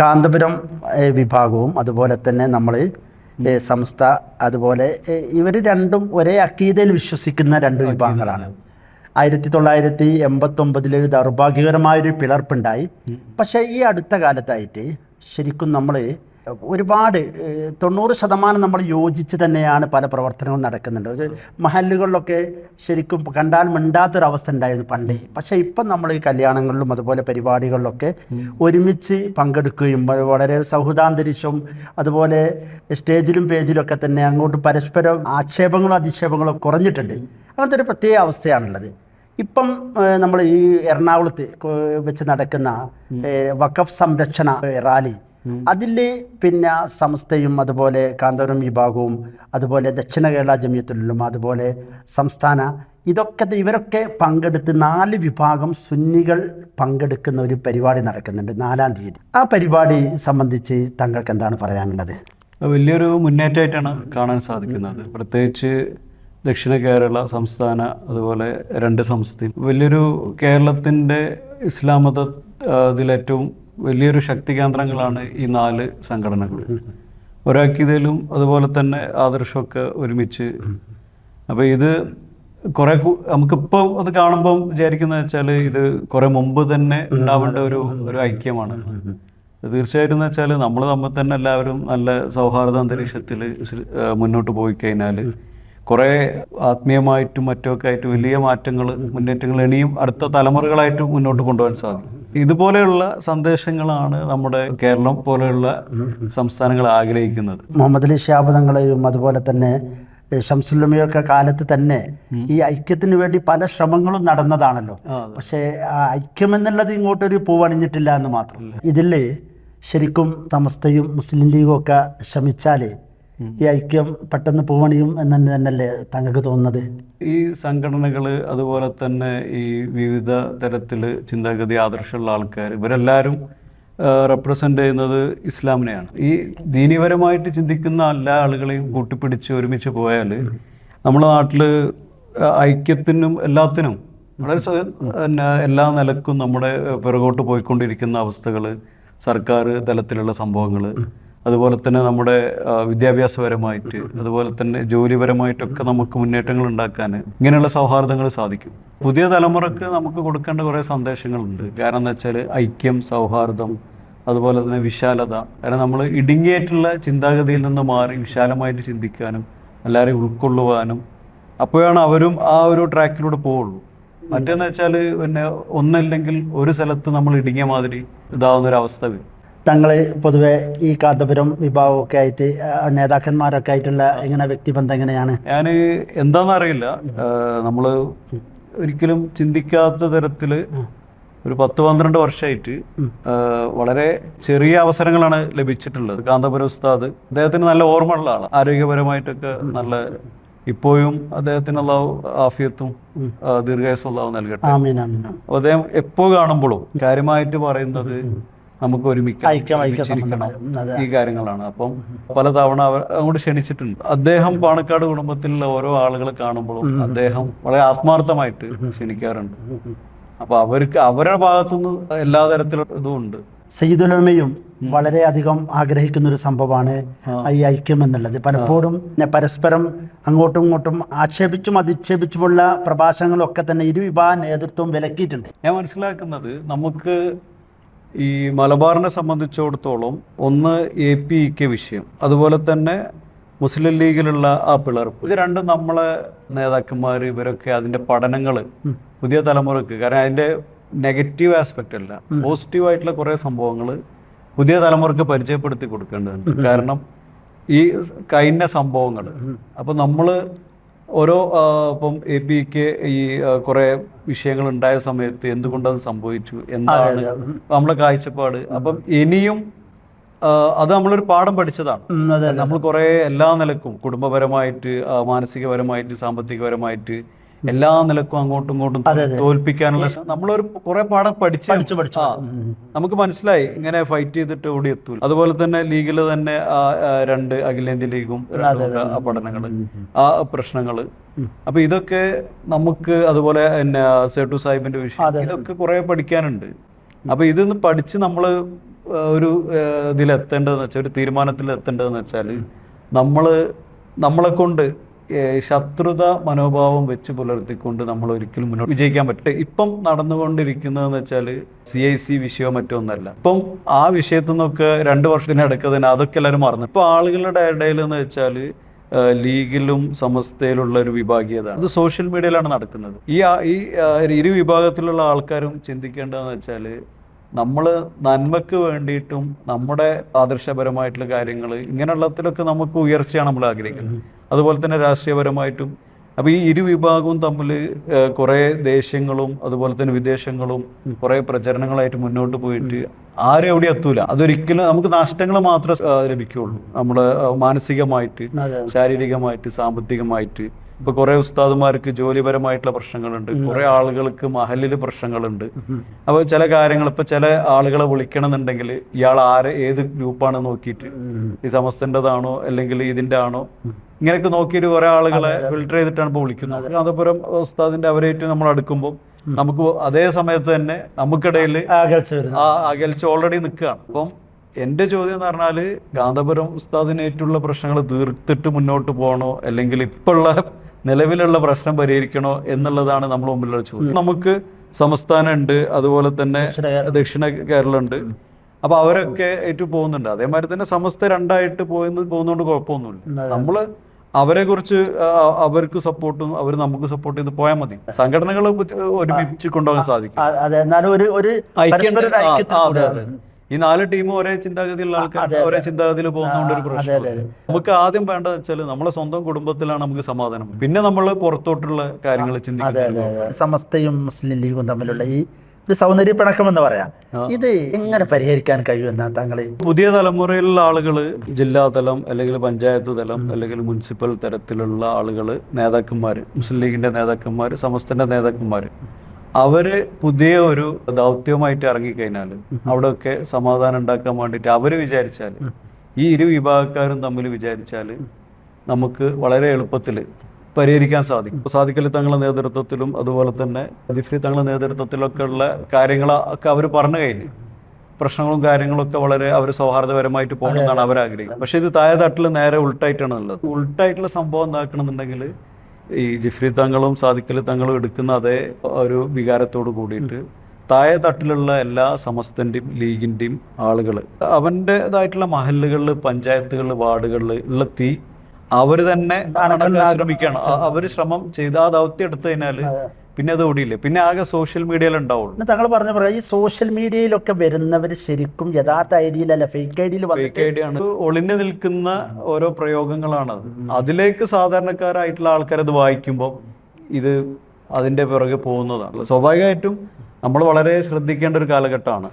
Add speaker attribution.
Speaker 1: കാന്തപുരം വിഭാഗവും അതുപോലെ തന്നെ നമ്മൾ സംസ്ഥ അതുപോലെ ഇവർ രണ്ടും ഒരേ അക്കീതയിൽ വിശ്വസിക്കുന്ന രണ്ട് വിഭാഗങ്ങളാണ്. ആയിരത്തി തൊള്ളായിരത്തി എൺപത്തൊമ്പതിൽ ഒരു ദൗർഭാഗ്യകരമായൊരു പിളർപ്പുണ്ടായി. പക്ഷേ ഈ അടുത്ത കാലത്തായിട്ട് ശരിക്കും നമ്മൾ ഒരുപാട് തൊണ്ണൂറ് ശതമാനം നമ്മൾ യോജിച്ച് തന്നെയാണ് പല പ്രവർത്തനങ്ങളും നടക്കുന്നുണ്ട്. ഒരു മഹല്ലുകളിലൊക്കെ ശരിക്കും കണ്ടാൽ മിണ്ടാത്തൊരവസ്ഥ ഉണ്ടായിരുന്നു പണ്ട്. പക്ഷേ ഇപ്പം നമ്മൾ ഈ കല്യാണങ്ങളിലും അതുപോലെ പരിപാടികളിലൊക്കെ ഒരുമിച്ച് പങ്കെടുക്കുകയും വളരെ സൗഹൃദാന്തരീക്ഷവും അതുപോലെ സ്റ്റേജിലും പേജിലൊക്കെ ഒക്കെ തന്നെ അങ്ങോട്ട് പരസ്പരം ആക്ഷേപങ്ങളും അധിക്ഷേപങ്ങളും കുറഞ്ഞിട്ടുണ്ട്. അങ്ങനത്തെ ഒരു പ്രത്യേക അവസ്ഥയാണുള്ളത്. ഇപ്പം നമ്മൾ ഈ എറണാകുളത്ത് വെച്ച് നടക്കുന്ന വക്കഫ് വഖഫ് സംരക്ഷണ റാലി അതിൽ പിന്നെ സംസ്ഥയും അതുപോലെ കാന്തപുരം വിഭാഗവും അതുപോലെ ദക്ഷിണ കേരള ജമിയത്തുള്ളിലും അതുപോലെ സംസ്ഥാന ഇതൊക്കെ ഇവരൊക്കെ പങ്കെടുത്ത് നാല് വിഭാഗം സുന്നികൾ പങ്കെടുക്കുന്ന ഒരു പരിപാടി നടക്കുന്നുണ്ട് നാലാം തീയതി. ആ പരിപാടി സംബന്ധിച്ച് താങ്കൾക്ക് എന്താണ് പറയാനുള്ളത്?
Speaker 2: വലിയൊരു മുന്നേറ്റമായിട്ടാണ് കാണാൻ സാധിക്കുന്നത്. പ്രത്യേകിച്ച് ദക്ഷിണ കേരള സംസ്ഥാന അതുപോലെ രണ്ട് സംസ്ഥയും വലിയൊരു കേരളത്തിന്റെ ഇസ്ലാമത ഇതിലേറ്റവും വലിയൊരു ശക്തി കേന്ദ്രങ്ങളാണ് ഈ നാല് സംഘടനകൾ. ഒരാക്കിയതിലും അതുപോലെ തന്നെ ആദർശമൊക്കെ ഒരുമിച്ച്. അപ്പോൾ ഇത് കുറെ നമുക്കിപ്പോൾ അത് കാണുമ്പോൾ വിചാരിക്കുന്നത് വെച്ചാൽ ഇത് കുറെ മുമ്പ് തന്നെ ഉണ്ടാവേണ്ട ഒരു ഒരു ഐക്യമാണ്. തീർച്ചയായിട്ടും എന്ന് വെച്ചാൽ നമ്മൾ തമ്മിൽ തന്നെ എല്ലാവരും നല്ല സൗഹാർദ്ദ അന്തരീക്ഷത്തിൽ മുന്നോട്ട് പോയി കഴിഞ്ഞാൽ കുറേ ആത്മീയമായിട്ടും മറ്റുമൊക്കെ ആയിട്ട് വലിയ മാറ്റങ്ങൾ മുന്നേറ്റങ്ങൾ ഇനിയും അടുത്ത തലമുറകളായിട്ട് മുന്നോട്ട് കൊണ്ടുപോകാൻ സാധിക്കും. ഇതുപോലെയുള്ള സന്ദേശങ്ങളാണ് നമ്മുടെ കേരളം പോലെയുള്ള സംസ്ഥാനങ്ങൾ ആഗ്രഹിക്കുന്നത്.
Speaker 1: മുഹമ്മദ് അലി ശാബദങ്ങളെയും അതുപോലെ തന്നെ ഷംസുല്ലമയൊക്കെ കാലത്ത് തന്നെ ഈ ഐക്യത്തിന് വേണ്ടി പല ശ്രമങ്ങളും നടന്നതാണല്ലോ. പക്ഷേ ആ ഐക്യം എന്നുള്ളത് ഇങ്ങോട്ടൊരു പൂവണിഞ്ഞിട്ടില്ല എന്ന് മാത്രം. ഇതിൽ ശരിക്കും സമസ്തയും മുസ്ലിം ലീഗും ഒക്കെ ശ്രമിച്ചാൽ ഈ ഐക്യം പെട്ടെന്ന് പോവണിയും എന്ന് തന്നെയല്ലേ താങ്കൾക്ക് തോന്നുന്നത്?
Speaker 2: ഈ സംഘടനകൾ അതുപോലെ തന്നെ ഈ വിവിധ തരത്തിൽ ചിന്താഗതി ആദർശമുള്ള ആൾക്കാർ ഇവരെല്ലാവരും റെപ്രസെന്റ് ചെയ്യുന്നത് ഇസ്ലാമിനെയാണ്. ഈ ദീനീപരമായിട്ട് ചിന്തിക്കുന്ന എല്ലാ ആളുകളെയും കൂട്ടിപ്പിടിച്ച് ഒരുമിച്ച് പോയാൽ നമ്മുടെ നാട്ടിൽ ഐക്യത്തിനും എല്ലാത്തിനും വളരെ എല്ലാ നിലക്കും നമ്മുടെ പിറകോട്ട് പോയിക്കൊണ്ടിരിക്കുന്ന അവസ്ഥകൾ സർക്കാർ തലത്തിലുള്ള സംഭവങ്ങൾ അതുപോലെ തന്നെ നമ്മുടെ വിദ്യാഭ്യാസപരമായിട്ട് അതുപോലെ തന്നെ ജോലിപരമായിട്ടൊക്കെ നമുക്ക് മുന്നേറ്റങ്ങൾ ഉണ്ടാക്കാൻ ഇങ്ങനെയുള്ള സൗഹാർദ്ദങ്ങൾ സാധിക്കും. പുതിയ തലമുറയ്ക്ക് നമുക്ക് കൊടുക്കേണ്ട കുറേ സന്ദേശങ്ങളുണ്ട്. കാരണം എന്താ വെച്ചാൽ ഐക്യം സൗഹാർദ്ദം അതുപോലെ തന്നെ വിശാലത. കാരണം നമ്മൾ ഇടുങ്ങിയായിട്ടുള്ള ചിന്താഗതിയിൽ നിന്ന് മാറി വിശാലമായിട്ട് ചിന്തിക്കാനും എല്ലാവരെയും ഉൾക്കൊള്ളുവാനും അപ്പോഴാണ് അവരും ആ ഒരു ട്രാക്കിലൂടെ പോവുള്ളൂ. മറ്റേന്ന് വെച്ചാൽ പിന്നെ ഒന്നല്ലെങ്കിൽ ഒരു സ്ഥലത്ത് നമ്മൾ ഇടുങ്ങിയ മാതിരി ഇതാവുന്ന ഒരു അവസ്ഥ വരും.
Speaker 1: തങ്ങൾ പൊതുവെ ഈ കാന്തപുരം വിഭാഗമൊക്കെ ആയിട്ട് നേതാക്കന്മാരൊക്കെ ആയിട്ടുള്ള എങ്ങനെ വ്യക്തിബന്ധം എങ്ങനെയാണ്?
Speaker 2: ഞാൻ എന്താണെന്നറിയില്ല നമ്മൾ ഒരിക്കലും ചിന്തിക്കാത്ത തരത്തിൽ ഒരു പത്ത് പന്ത്രണ്ട് വർഷമായിട്ട് വളരെ ചെറിയ അവസരങ്ങളാണ് ലഭിച്ചിട്ടുള്ളത്. കാന്തപുരം ഉസ്താദ് അദ്ദേഹത്തിന് നല്ല ഓർമ്മയുള്ള ആളാണ് ആരോഗ്യപരമായിട്ടൊക്കെ നല്ല ഇപ്പോഴും അദ്ദേഹത്തിന് അള്ളാഹു ആഫിയത്തും അള്ളാഹു നൽകട്ടെ. അദ്ദേഹം എപ്പോ കാണുമ്പോഴും കാര്യമായിട്ട് പറയുന്നത് നമുക്ക് ഒരുമിക്കാം ഈ കാര്യങ്ങളാണ്. അപ്പം പലതവണ അവർ അങ്ങോട്ട് ക്ഷണിച്ചിട്ടുണ്ട്. അദ്ദേഹം പാണക്കാട് കുടുംബത്തിലുള്ള ഓരോ ആളുകളെ കാണുമ്പോഴും അദ്ദേഹം വളരെ ആത്മാർത്ഥമായിട്ട് ക്ഷണിക്കാറുണ്ട്. അപ്പൊ അവർക്ക് അവരുടെ ഭാഗത്തുനിന്ന് എല്ലാ തരത്തിലുള്ള ഇതും ഉണ്ട്
Speaker 1: സയ്യിദുലമയും വളരെയധികം ആഗ്രഹിക്കുന്ന ഒരു സംഭവമാണ് ഈ ഐക്യം എന്നുള്ളത്. പലപ്പോഴും പരസ്പരം അങ്ങോട്ടും ഇങ്ങോട്ടും ആക്ഷേപിച്ചും അധിക്ഷേപിച്ചുമുള്ള പ്രഭാഷണങ്ങളൊക്കെ തന്നെ ഇരുവിഭാഗ നേതൃത്വം വിലക്കിയിട്ടുണ്ട്.
Speaker 2: ഞാൻ മനസ്സിലാക്കുന്നത് നമുക്ക് ഈ മലബാറിനെ സംബന്ധിച്ചിടത്തോളം ഒന്ന് എ പി കെ വിഷയം അതുപോലെ തന്നെ മുസ്ലിം ലീഗിലുള്ള ആ പിളർപ്പ്. ഇത് രണ്ടും നമ്മളെ നേതാക്കന്മാർ ഇവരൊക്കെ അതിന്റെ പഠനങ്ങൾ പുതിയ തലമുറയ്ക്ക് കാരണം അതിന്റെ നെഗറ്റീവ് ആസ്പെക്റ്റ് അല്ല പോസിറ്റീവ് ആയിട്ടുള്ള കുറേ സംഭവങ്ങൾ പുതിയ തലമുറയ്ക്ക് പരിചയപ്പെടുത്തി കൊടുക്കേണ്ടതുണ്ട്. കാരണം ഈ കഴിഞ്ഞ സംഭവങ്ങൾ അപ്പോൾ നമ്മൾ ഓരോ ഇപ്പം എ പിക്ക് ഈ കുറെ വിഷയങ്ങൾ ഉണ്ടായ സമയത്ത് എന്തുകൊണ്ടത് സംഭവിച്ചു? എന്താണ് നമ്മളെ കാഴ്ചപ്പാട്? അപ്പം ഇനിയും അത് നമ്മളൊരു പാഠം പഠിച്ചതാണ്. നമ്മൾ കുറെ എല്ലാ നിലക്കും കുടുംബപരമായിട്ട് മാനസികപരമായിട്ട് സാമ്പത്തികപരമായിട്ട് എല്ലാ നിലക്കും അങ്ങോട്ടും ഇങ്ങോട്ടും തോൽപ്പിക്കാനുള്ള നമ്മളൊരു കുറെ പാഠം പഠിച്ച് നമുക്ക് മനസ്സിലായി ഇങ്ങനെ ഫൈറ്റ് ചെയ്തിട്ട് ഓടി എത്തൂല. അതുപോലെ തന്നെ ലീഗിൽ തന്നെ രണ്ട് അഖിലേന്ത്യ ലീഗും പഠനങ്ങൾ. ആ പഠനങ്ങൾ ആ പ്രശ്നങ്ങൾ അപ്പൊ ഇതൊക്കെ നമുക്ക് അതുപോലെ പിന്നെ സേട്ടു സാഹിബിന്റെ വിഷയം ഇതൊക്കെ കുറെ പഠിക്കാനുണ്ട്. അപ്പൊ ഇതൊന്ന് പഠിച്ച് നമ്മൾ ഒരു ഇതിലെത്തേണ്ടതെന്ന് വെച്ചാൽ ഒരു തീരുമാനത്തിൽ എത്തേണ്ടതെന്ന് വെച്ചാൽ നമ്മൾ നമ്മളെ കൊണ്ട് ശത്രുത മനോഭാവം വെച്ച് പുലർത്തിക്കൊണ്ട് നമ്മൾ ഒരിക്കലും മുന്നോട്ട് വിജയിക്കാൻ പറ്റും ഇപ്പം നടന്നുകൊണ്ടിരിക്കുന്നതെന്ന് വെച്ചാൽ സി ഐ സി വിഷയമോ മറ്റൊന്നല്ല ഇപ്പം ആ വിഷയത്തിൽ നിന്നൊക്കെ രണ്ട് വർഷത്തിനടുക്ക് തന്നെ അതൊക്കെ എല്ലാവരും മറന്നു. ഇപ്പം ആളുകളുടെ ഇടയിൽ എന്ന് വെച്ചാൽ ലീഗിലും സമസ്തയിലുള്ള ഒരു വിഭാഗീയത. അത് സോഷ്യൽ മീഡിയയിലാണ് നടക്കുന്നത്. ഈ ഈ ഇരു വിഭാഗത്തിലുള്ള ആൾക്കാരും ചിന്തിക്കേണ്ടതെന്ന് വെച്ചാൽ നമ്മൾ നന്മക്ക് വേണ്ടിയിട്ടും നമ്മുടെ ആദർശപരമായിട്ടുള്ള കാര്യങ്ങൾ ഇങ്ങനെയുള്ളതിലൊക്കെ നമുക്ക് ഉയർച്ചയാണ് നമ്മൾ ആഗ്രഹിക്കുന്നത്. അതുപോലെ തന്നെ രാഷ്ട്രീയപരമായിട്ടും. അപ്പോൾ ഈ ഇരു വിഭാഗവും തമ്മിൽ കുറേ ദേശങ്ങളും അതുപോലെ തന്നെ വിദേശങ്ങളും കുറേ പ്രചരണങ്ങളായിട്ട് മുന്നോട്ട് പോയിട്ട് ആരും എവിടെ എത്തൂല. അതൊരിക്കലും നമുക്ക് നഷ്ടങ്ങൾ മാത്രമേ ലഭിക്കുകയുള്ളൂ നമ്മുടെ മാനസികമായിട്ട് ശാരീരികമായിട്ട് സാമ്പത്തികമായിട്ട്. ഇപ്പൊ കുറെ ഉസ്താദുമാർക്ക് ജോലിപരമായിട്ടുള്ള പ്രശ്നങ്ങളുണ്ട്. കുറെ ആളുകൾക്ക് മഹലിൽ പ്രശ്നങ്ങളുണ്ട്. അപ്പൊ ചില കാര്യങ്ങൾ ഇപ്പൊ ചില ആളുകളെ വിളിക്കണമെന്നുണ്ടെങ്കിൽ ഇയാൾ ആരെ ഏത് ഗ്രൂപ്പാണ് നോക്കിയിട്ട് ഈ സമസ്തന്റെതാണോ അല്ലെങ്കിൽ ഇതിന്റെ ആണോ ഇങ്ങനെയൊക്കെ നോക്കിയിട്ട് കുറെ ആളുകളെ ഫിൽട്ടർ ചെയ്തിട്ടാണ് ഇപ്പോൾ വിളിക്കുന്നത്. കാന്തപുരം ഉസ്താദിന്റെ അവരേറ്റ് നമ്മൾ അടുക്കുമ്പോൾ നമുക്ക് അതേ സമയത്ത് തന്നെ നമുക്കിടയിൽ ആ അകൽച്ച ഓൾറെഡി നിൽക്കുകയാണ്. അപ്പം എന്റെ ചോദ്യം എന്ന് പറഞ്ഞാൽ കാന്തപുരം ഉസ്താദിനേറ്റുള്ള പ്രശ്നങ്ങൾ തീർത്തിട്ട് മുന്നോട്ട് പോകണോ? അല്ലെങ്കിൽ ഇപ്പോഴുള്ള നിലവിലുള്ള പ്രശ്നം പരിഹരിക്കണോ എന്നുള്ളതാണ് നമ്മൾ മുമ്പിലുള്ള ചോദ്യം. നമുക്ക് സംസ്ഥാനം ഉണ്ട് അതുപോലെ തന്നെ ദക്ഷിണ കേരളം. ഉണ്ട് അപ്പൊ അവരൊക്കെ ഏറ്റു പോകുന്നുണ്ട്. അതേമാതിരി തന്നെ സമസ്ത രണ്ടായിട്ട് പോയി പോകുന്നതുകൊണ്ട് കുഴപ്പമൊന്നുമില്ല. നമ്മൾ അവരെ കുറിച്ച് അവർക്ക് സപ്പോർട്ടും അവർ നമുക്ക് സപ്പോർട്ട് ചെയ്ത് പോയാൽ മതി. സംഘടനകൾ ഒരുമിച്ച് കൊണ്ടുപോകാൻ സാധിക്കും. ഈ നാല് ടീമും ഒരേ ചിന്താഗതിയിലുള്ള ആൾക്കാർ ഒരേ ചിന്താഗതിയിൽ പോകുന്നതുകൊണ്ട് ഒരു പ്രശ്നം നമുക്ക് ആദ്യം വേണ്ടത് വെച്ചാൽ നമ്മളെ സ്വന്തം കുടുംബത്തിലാണ് നമുക്ക് സമാധാനം. പിന്നെ നമ്മൾ പുറത്തോട്ടുള്ള കാര്യങ്ങൾ ചിന്തിക്കുന്നത്
Speaker 1: സമസ്തയും മുസ്ലിം ലീഗും തമ്മിലുള്ള ഈ ഒരു സൗന്ദര്യ പിണക്കം എന്ന് പറയാം ഇത് എങ്ങനെ പരിഹരിക്കാൻ കഴിയുമെന്നാ താങ്കൾ
Speaker 2: പുതിയ തലമുറയിലുള്ള ആളുകൾ ജില്ലാതലം അല്ലെങ്കിൽ പഞ്ചായത്ത് തലം അല്ലെങ്കിൽ മുനിസിപ്പൽ തരത്തിലുള്ള ആളുകൾ നേതാക്കന്മാർ മുസ്ലിം ലീഗിന്റെ നേതാക്കന്മാർ സമസ്തന്റെ നേതാക്കന്മാർ അവർ പുതിയ ഒരു ദൗത്യമായിട്ട് ഇറങ്ങിക്കഴിഞ്ഞാൽ അവിടെയൊക്കെ സമാധാനം ഉണ്ടാക്കാൻ വേണ്ടിയിട്ട് അവർ വിചാരിച്ചാൽ ഈ ഇരു വിഭാഗക്കാരും തമ്മിൽ വിചാരിച്ചാൽ നമുക്ക് വളരെ എളുപ്പത്തിൽ പരിഹരിക്കാൻ സാധിക്കും. സാധിക്കൽ തങ്ങളുടെ നേതൃത്വത്തിലും അതുപോലെ തന്നെ ജിഫ്രി തങ്ങളുടെ നേതൃത്വത്തിലൊക്കെ ഉള്ള കാര്യങ്ങളൊക്കെ അവർ പറഞ്ഞു കഴിഞ്ഞു. പ്രശ്നങ്ങളും കാര്യങ്ങളൊക്കെ വളരെ അവർ സൗഹാർദ്ദപരമായിട്ട് പോകണമെന്നാണ് അവർ ആഗ്രഹിക്കുന്നത് പക്ഷെ ഇത് താഴെ തട്ടിൽ നേരെ ഉൾട്ടായിട്ടാണ് ഉള്ളത്. ഉൾട്ടായിട്ടുള്ള സംഭവം എന്താക്കണമെന്നുണ്ടെങ്കിൽ ഈ ജിഫ്രി തങ്ങളും സാദിക്കൽ തങ്ങളും എടുക്കുന്ന അതേ ഒരു വികാരത്തോട് കൂടിയിട്ട് താഴെ തട്ടിലുള്ള എല്ലാ സമസ്തന്റെയും ലീഗിന്റെയും ആളുകൾ അവന്റെതായിട്ടുള്ള മഹല്ലുകളിൽ പഞ്ചായത്തുകളിൽ വാർഡുകളിൽ ഉള്ള തീ അവർ തന്നെ ശ്രമിക്കണം അവർ ശ്രമം ചെയ്ത് ആ ദൗത്യം എടുത്തു കഴിഞ്ഞാൽ പിന്നെ അത് ഓടിയില്ല? പിന്നെ ആകെ സോഷ്യൽ മീഡിയയിൽ ഉണ്ടാവുള്ളൂ.
Speaker 1: താങ്കൾ പറഞ്ഞ പറയാം ഈ സോഷ്യൽ മീഡിയയിലൊക്കെ വരുന്നവർ ശരിക്കും യഥാർത്ഥ ഐഡിയയിലല്ല ഫേക്ക് ഐഡിയയിൽ
Speaker 2: ഫേക്ക് ഐഡിയാണ് ഒളിഞ്ഞു നിൽക്കുന്ന ഓരോ പ്രയോഗങ്ങളാണ് അതിലേക്ക് സാധാരണക്കാരായിട്ടുള്ള ആൾക്കാർ അത് വായിക്കുമ്പോൾ ഇത് അതിന്റെ പിറകെ പോകുന്നതാണ്. സ്വാഭാവികമായിട്ടും നമ്മൾ വളരെ ശ്രദ്ധിക്കേണ്ട ഒരു കാലഘട്ടമാണ്.